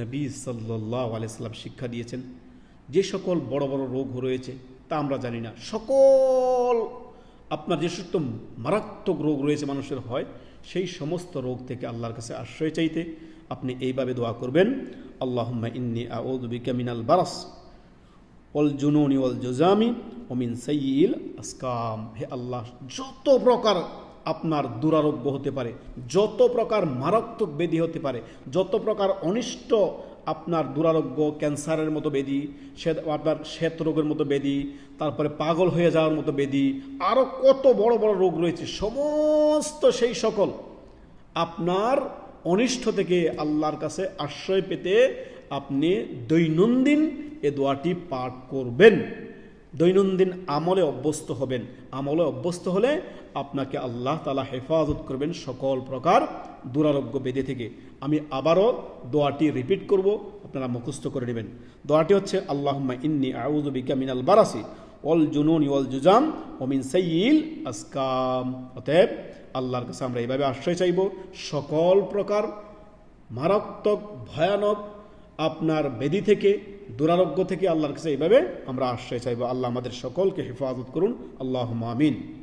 নবী সাল্লাহ আলাইসাল্লাম শিক্ষা দিয়েছেন, যে সকল বড় বড় রোগ রয়েছে, তা আমরা জানি না। সকল আপনার যে সমস্ত মারাত্মক রোগ রয়েছে মানুষের হয়, সেই সমস্ত রোগ থেকে আল্লাহর কাছে আশ্রয় চাইতে আপনি এইভাবে দোয়া করবেন, আল্লাহম্মা ইন্নি আউদ্দিকা মিনাল বারাস অল জুনুনি অল জুজামি ওমিন সাইয়িল আসকাম। হে আল্লাহ, যত প্রকার আপনার দুরারোগ্য হতে পারে। যত প্রকার মারাত্মক ব্যাধি হতে পারে, যত প্রকার অনিষ্ট আপনার দুরারোগ্য, ক্যান্সারের মতো ব্যাধি, শ্বেত, আপনার শ্বেত রোগের মতো ব্যাধি, তারপরে পাগল হয়ে যাওয়ার মতো ব্যাধি আরও কত বড় বড় রোগ রয়েছে, সমস্ত সেই সকল আপনার অনিষ্ট থেকে আল্লাহর কাছে আশ্রয় পেতে আপনি দৈনন্দিন এ দোয়াটি পাঠ করবেন। দৈনন্দিন আমলে অভ্যস্ত হবেন। আমলে অভ্যস্ত হলে আপনাকে আল্লাহ তালা হেফাজত করবেন সকল প্রকার দুরারোগ্য বেদে থেকে। আমি আবারও দোয়াটি রিপিট করব, আপনারা মুখস্থ করে নেবেন। দোয়াটি হচ্ছে, আল্লাহম্মা ইন্নি আউজুবিকা মিনাল বারাসি অল জুনুন ওয়াল জুজাম ওমিন সাইয়িল আসকাম। অতএব আল্লাহর কাছে আমরা এইভাবে আশ্রয় চাইব, সকল প্রকার মারাত্মক, ভয়ানক আপনার বেদি থেকে দুরারোগ্য থেকে আল্লাহর কাছে এইভাবে আমরা আশ্রয় চাইব। আল্লাহ আমাদের সকলকে হেফাজত করুন। আল্লাহ আমিন।